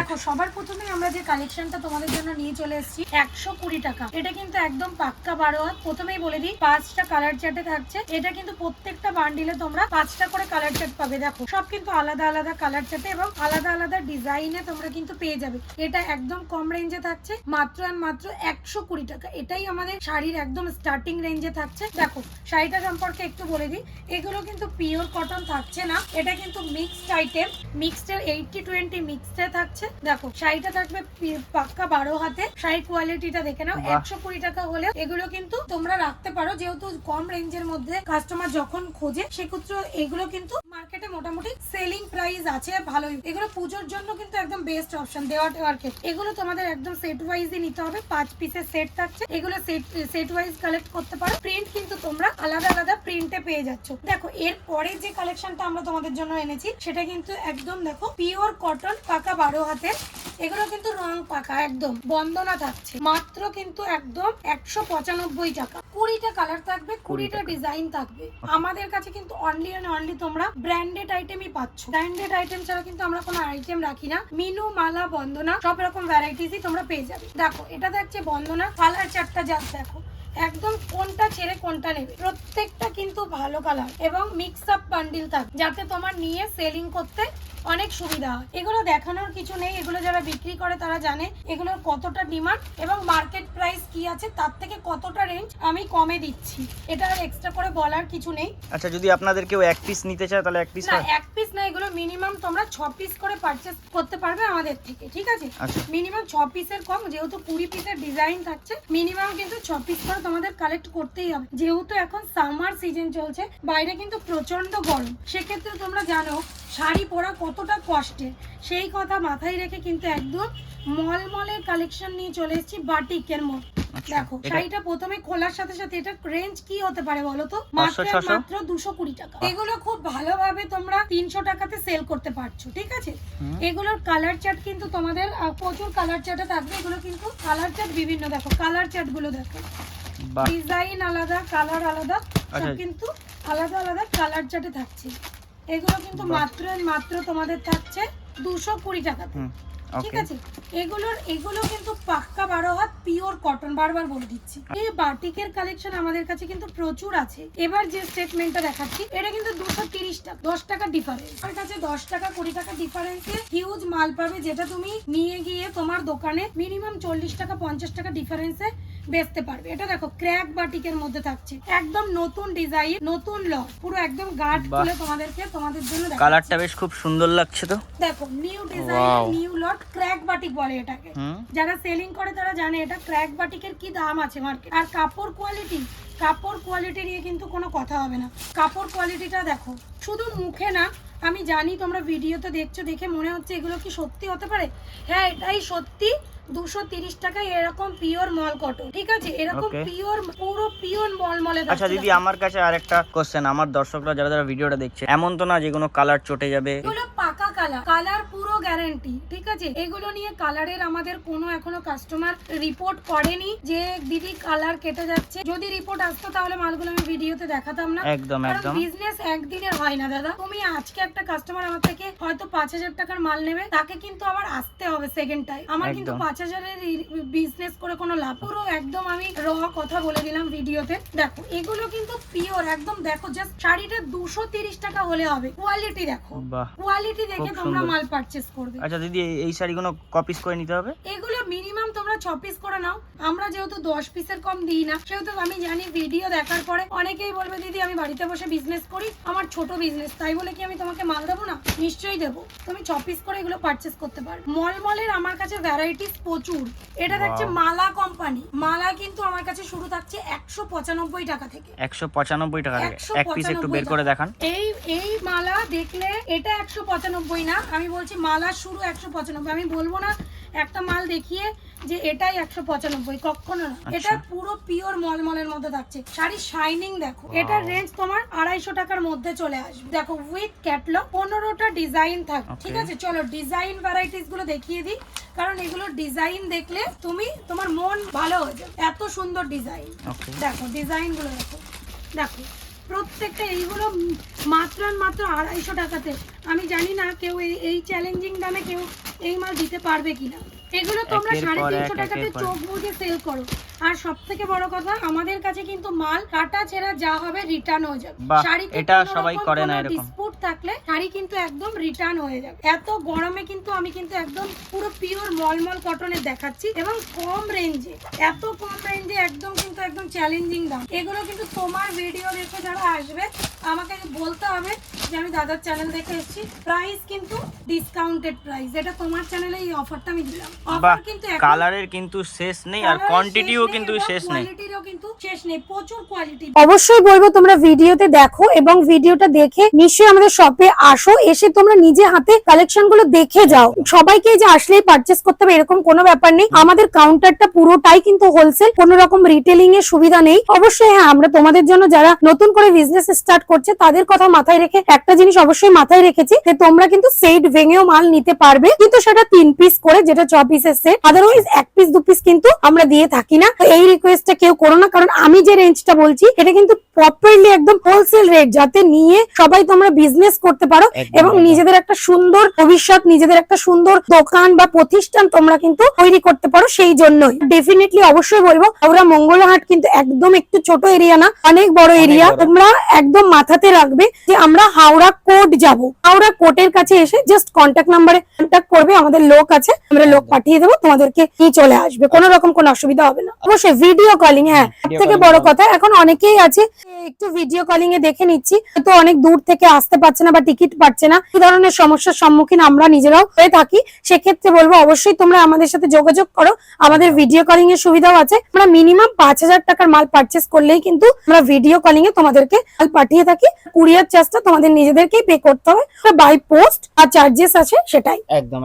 দেখো, সবার প্রথমে আমরা যে কালেকশনটা তোমাদের জন্য নিয়ে চলে এসেছি, একশো কুড়ি টাকা। এটা কিন্তু একদম পাক্কা বারো হাত প্রথমেই বলে দিই, পাঁচটা কালার চার্টে থাকছে। এটা কিন্তু প্রত্যেকটা বান্ডিলে তোমরা পাঁচটা করে কালার চার্ট পাবে। দেখো, সব কিন্তু আলাদা আলাদা কালার চার্টে এবং আলাদা আলাদা ডিজাইনে তোমরা কিন্তু পেয়ে যাবে। এটা একদম কম রেঞ্জে থাকছে, মাত্র আর মাত্র একশো কুড়ি টাকা। এটাই আমাদের শাড়ির একদম স্টার্টিং রেঞ্জে থাকছে। দেখো, শাড়িটা সম্পর্কে একটু বলে দিই, এগুলো কিন্তু পিওর কটন থাকছে না। এটা কিন্তু মিক্সড আইটেম মিক্সড এর এইটটি টোয়েন্টি মিক্সড থাকছে। দেখো শাড়িটা থাকবে পাক্কা বারো হাতে। শাড়ির কোয়ালিটিটা দেখে নাও। একশো কুড়ি টাকা হলে এগুলো কিন্তু তোমরা রাখতে পারো যেহেতু কম রেঞ্জের মধ্যে কাস্টমার যখন খোঁজে সেক্ষেত্রে এগুলো কিন্তু মার্কেটে মোটামুটি সেলিং প্রাইস আছে ভালোই। এগুলো পুজোর জন্য কিন্তু একদম বেস্ট অপশন দেওয়া টেওয়ার ক্ষেত্রে। এগুলো তোমাদের একদম সেট ওয়াইজই নিতে হবে। পাঁচ পিসের সেট থাকছে। এগুলো সেট সেট ওয়াইজ কালেক্ট করতে পারো। প্রিন্ট কিন্তু তোমরা আলাদা আলাদা প্রিন্টে পেয়ে যাচ্ছ। দেখো এর পরে যে কালেকশনটা আমরা তোমাদের জন্য এনেছি সেটা কিন্তু একদম দেখো পিওর কটন পাকা বারো হাতের। এগুলো কিন্তু রং পাকা একদম বন্দনা থাকছে। মাত্র কিন্তু একদম একশো পঁচানব্বই টাকা। কুড়িটা কালার থাকবে কুড়িটা ডিজাইন থাকবে। আমাদের কাছে কিন্তু অনলি অ্যান্ড অনলি তোমরা ব্র্যান্ডেড আইটেমই পাচ্ছ। ব্র্যান্ডেড আইটেম ছাড়া কিন্তু আমরা কোনো আইটেম রাখি না। মিনু মালা বন্দনা সব রকম ভ্যারাইটিসই তোমরা পেয়ে যাবে। দেখো এটা দেখছে বন্দনা কালার চারটা যা দেখো। একদম কোনটা ছেড়ে কোনটা নেবে। প্রত্যেকটা কিন্তু ভালো কালার এবং মিক্স আপ বান্ডিল থাকবে যাতে তোমার নিয়ে সেলিং করতে অনেক সুবিধা হয়। এগুলো দেখানোর কিছু নেই এগুলো যারা বিক্রি করে তারা জানে এগুলোর কতটা ডিমান্ড এবং মার্কেট প্রাইস কি আছে তার থেকে কতটা রেঞ্জ আমি কমে দিচ্ছি। এটা আর এক্সট্রা করে বলার কিছু নেই। আচ্ছা যদি আপনাদের কেউ এক পিস নিতে চায় তাহলে এক পিস না এক পিস না এগুলো মিনিমাম তোমরা ছ পিস করে পারচেস করতে পারবে আমাদের থেকে ঠিক আছে? আচ্ছা। মিনিমাম ছ পিসের কম যেহেতু কুড়ি পিসের ডিজাইন থাকছে মিনিমাম কিন্তু ছ পিস করে তোমাদের কালেক্ট করতেই হবে। যেহেতু এখন সামার সিজন চলছে, বাইরে কিন্তু প্রচণ্ড গরম। সেক্ষেত্রে তোমরা জানো, শাড়ি পরা কতটা কষ্টে সেই কথা মাথায় রেখে কিন্তু একদম মলমলের কালেকশন নিয়ে চলে এসেছি বাটিকের মধ্যে আচ্ছা, দেখো শাড়িটা প্রথমে খোলার সাথে সাথে এটা রেঞ্জ কি হতে পারে বলো তো? মাত্র মাত্র দুশো কুড়ি টাকা। এগুলো খুব ভালোভাবে তোমরা তিনশো টাকাতে সেল করতে পারছ ঠিক আছে? এগুলোর কালার চার্ট কিন্তু তোমাদের প্রচুর কালার চার্টে থাকবে। এগুলো কিন্তু কালার চার্ট বিভিন্ন দেখো কালার চার্টগুলো দেখো। ডিজাইন আলাদা কালার আলাদা সব আচ্ছা। কিন্তু আলাদা আলাদা কালার চার্টে থাকছে। এগুলো কিন্তু মাত্র মাত্র তোমাদের থাকছে দুশো কুড়ি টাকাতে। ঠিক আছে? এগুলোর এগুলো কিন্তু পাক্কা বারো হাত পিওর কটন বারবার বলে দিচ্ছি। এই বাটিকের কালেকশন আমাদের কাছে কিন্তু প্রচুর আছে। এবার যে স্টেটমেন্টটা দেখাচ্ছি এটা কিন্তু দুশো তিরিশ টাকা দশ টাকা ডিফারেন্স আমার কাছে দশ টাকা কুড়ি টাকা ডিফারেন্সে হিউজ মাল পাবে যেটা তুমি নিয়ে গিয়ে তোমার দোকানে মিনিমাম চল্লিশ টাকা পঞ্চাশ টাকা ডিফারেন্সে বেচতে পারবে। এটা দেখো ক্র্যাক বাটিকের মধ্যে থাকছে। একদম নতুন ডিজাইন নতুন ল পুরো একদম গার্ড খুলে তোমাদেরকে তোমাদের জন্য। কালারটা বেশ খুব সুন্দর লাগছে তো। দেখো new design new lot crack batik বলে এটাকে। যারা সেলিং করে তারা জানে এটা ক্র্যাক বাটিকের কি দাম আছে মার্কেট আর কাপড় কোয়ালিটি কাপড় কোয়ালিটি নিয়ে কিন্তু কোনো কথা হবে না। কাপড় কোয়ালিটিটা দেখো শুধু মুখে না আমি জানি তোমরা ভিডিওতে দেখছ দেখে মনে হচ্ছে এগুলো কি সত্যি হতে পারে? হ্যাঁ এটাই সত্যি। দুশো তিরিশ টাকায় এরকম পিওর মল কটন ঠিক আছে? এরকম পিওর পুরো পিওর মল মলে আচ্ছা দিদি আমার কাছে আরেকটা কোশ্চেন আমার দর্শকরা যারা যারা ভিডিওটা দেখছে এমন তো না যে কোনো কালার চটে যাবে? এগুলো পাকা কালার কালার পুরো গ্যারান্টি ঠিক আছে? এগুলো নিয়ে কালারের আমাদের কোনো এখনও কাস্টমার রিপোর্ট করেনি যে দিদি কালার কেটে যাচ্ছে। যদি রিপোর্ট আসতো তাহলে মালগুলো আমি ভিডিওতে দেখাতাম না। একদম একদম। বিজনেস একদিনের হয় না দাদা। তুমি আজকে একটা কাস্টমার আমার থেকে হয়তো পাঁচ হাজার টাকার মাল নেবে তাকে কিন্তু আবার আসতে হবে সেকেন্ড টাইম আমার কিন্তু পাঁচ হাজারের বিজনেস করে কোনো লাভ পুরো একদম আমি র কথা বলে দিলাম ভিডিওতে। দেখো এগুলো কিন্তু পিওর একদম দেখো জাস্ট শাড়িটা দুশো তিরিশ টাকা হলে হবে। কোয়ালিটি দেখো। বাহ কোয়ালিটি দেখে তোমরা মাল পারচেস করবে। আচ্ছা দিদি এই- এই শাড়িগুলো কপিস করে নিতে হবে? এগুলো মিনিমাম তোমরা ছ পিস করে নাও। আমরা যেহেতু দশ পিসের কম দিই না সেহেতু আমি জানি ভিডিও দেখার পরে অনেকেই বলবে দিদি আমি বাড়িতে বসে বিজনেস করি আমার ছোট বিজনেস তাই বলে কি আমি তোমাকে মাল দেবো না? নিশ্চয়ই দেবো। তুমি ছ পিস করে এগুলো পারচেস করতে পারো। মলমলের আমার কাছে ভ্যারাইটিস প্রচুর। এটা থাকছে মালা কোম্পানি মালা কিন্তু আমার কাছে শুরু থাকছে একশো পঁচানব্বই টাকা থেকে। একশো পঁচানব্বই টাকা এক পিস একটু বের করে। দেখান। এই এই মালা দেখলে এটা একশো পঁচানব্বই না? আমি বলছি মালা শুরু একশো পঁচানব্বই। আমি বলব না একটা মাল দেখিয়ে যে এটাই একশো পঁচানব্বই কখনো না। আচ্ছা। এটা পুরো পিওর মলমলের মধ্যে থাকছে। শাড়ির শাইনিং দেখো। এটার রেঞ্জ তোমার আড়াইশো টাকার মধ্যে চলে আসবে। দেখো উইথ ক্যাটলগ পনেরোটা ডিজাইন থাকবে ঠিক আছে? চলো ডিজাইন ভ্যারাইটিসগুলো দেখিয়ে দিই। কারণ এগুলো ডিজাইন দেখলে তুমি তোমার মন ভালো হয়ে যাবে। এত সুন্দর ডিজাইন দেখো ডিজাইনগুলো দেখো। দেখো প্রত্যেকটা এইগুলো মাত্র মাত্র আড়াইশো টাকাতে আমি জানি না কেউ এই এই চ্যালেঞ্জিং দামে কেউ এই মাল দিতে পারবে কিনা। এগুলো তোমরা সাড়ে তিনশো টাকাতে চোখ বুঝে সেল করো। আর সব থেকে বড় কথা আমাদের কাছে কিন্তু মাল কাটা ছেঁড়া যা হবে রিটার্ন হয়ে যাবে। শাড়িতে এটা সবাই করে না এরকম। dispute থাকলে শাড়ি কিন্তু একদম রিটার্ন হয়ে যাবে। এত গরমে কিন্তু আমি কিন্তু একদম পুরো পিওর মলমল কটনের দেখাচ্ছি এবং কম রেঞ্জে এত কম রেঞ্জে একদম কিন্তু একদম চ্যালেঞ্জিং দাম। এগুলো কিন্তু তোমার ভিডিও দেখে যারা আসবে আমাকে বলতে হবে যে আমি দাদার চ্যানেল দেখে এসেছি। প্রাইস কিন্তু ডিসকাউন্টেড প্রাইস যেটা তোমার চ্যানেলে এই অফারটা আমি দিলাম। অফার কিন্তু কালারের কিন্তু শেষ নেই আর কোয়ান্টিটিও কিন্তু শেষ নেই। কিন্তু শেষ নেই। প্রচুর কোয়ালিটি অবশ্যই বলব তোমরা ভিডিওতে দেখো এবং ভিডিওটা দেখে নিশ্চয়ই আমাদের শপে আসো এসে তোমরা নিজে হাতে কালেকশনগুলো দেখে যাও। সবাইকে যে আসলেই পারচেস করতে হবে এরকম কোনো ব্যাপার নেই। আমাদের কাউন্টারটা পুরোটাই কিন্তু হোলসেল কোনো রকম রিটেলিং এর সুবিধা নেই। অবশ্যই হ্যাঁ আমরা তোমাদের জন্য যারা নতুন করে বিজনেস স্টার্ট করছে তাদের কথা মাথায় রেখে একটা জিনিস অবশ্যই মাথায় রেখেছি যে তোমরা কিন্তু সেট ভেঙেও মাল নিতে পারবে। কিন্তু সেটা তিন পিস করে যেটা ছ পিসের সেট আদারওয়াইজ এক পিস দু পিস কিন্তু আমরা দিয়ে থাকি না। তো এই রিকোয়েস্টটা কেউ করো না কারণ আমি যে রেঞ্জটা বলছি এটা কিন্তু প্রপারলি একদম হোলসেল রেট যাতে নিয়ে সবাই তোমরা বিজনেস করতে পারো এবং নিজেদের একটা সুন্দর ভবিষ্যৎ নিজেদের একটা সুন্দর দোকান বা প্রতিষ্ঠান তোমরা কিন্তু তৈরি করতে পারো সেই জন্যই। ডেফিনেটলি অবশ্যই বলব আমরা মঙ্গলহাট কিন্তু একদম একটু ছোট এরিয়া না অনেক বড় এরিয়া তোমরা একদম মাথাতে রাখবে যে আমরা হাওড়া কোর্ট যাব। হাওড়া কোর্টের কাছে এসে জাস্ট কন্ট্যাক্ট নাম্বারে কন্ট্যাক্ট করবে আমাদের লোক আছে আমরা লোক পাঠিয়ে দেবো তোমাদেরকে নিয়ে চলে আসবে। কোনো রকম কোনো অসুবিধা হবে না। অবশ্যই ভিডিও কলিং হ্যাঁ থেকে বড় কথা এখন অনেকেই আছে একটু ভিডিও কলিং এ দেখে নিচ্ছি তো অনেক দূর থেকে আসতে পারছে না বা টিকিট পাচ্ছে না এই ধরনের সমস্যার সম্মুখীন আমরা নিজেরাও হয়ে থাকি সেক্ষেত্রে বলব অবশ্যই তোমরা আমাদের সাথে যোগাযোগ করো আমাদের ভিডিও কলিং এর সুবিধাও আছে আমরা মিনিমাম পাঁচ হাজার টাকার মাল পারচেস করলেই কিন্তু আমরা ভিডিও কলিং এ তোমাদেরকে মাল পাঠিয়ে থাকি কুরিয়ার চার্জটা তোমাদের নিজেদেরকেই পে করতে হবে বাই পোস্ট আর চার্জেস আছে সেটাই। একদম।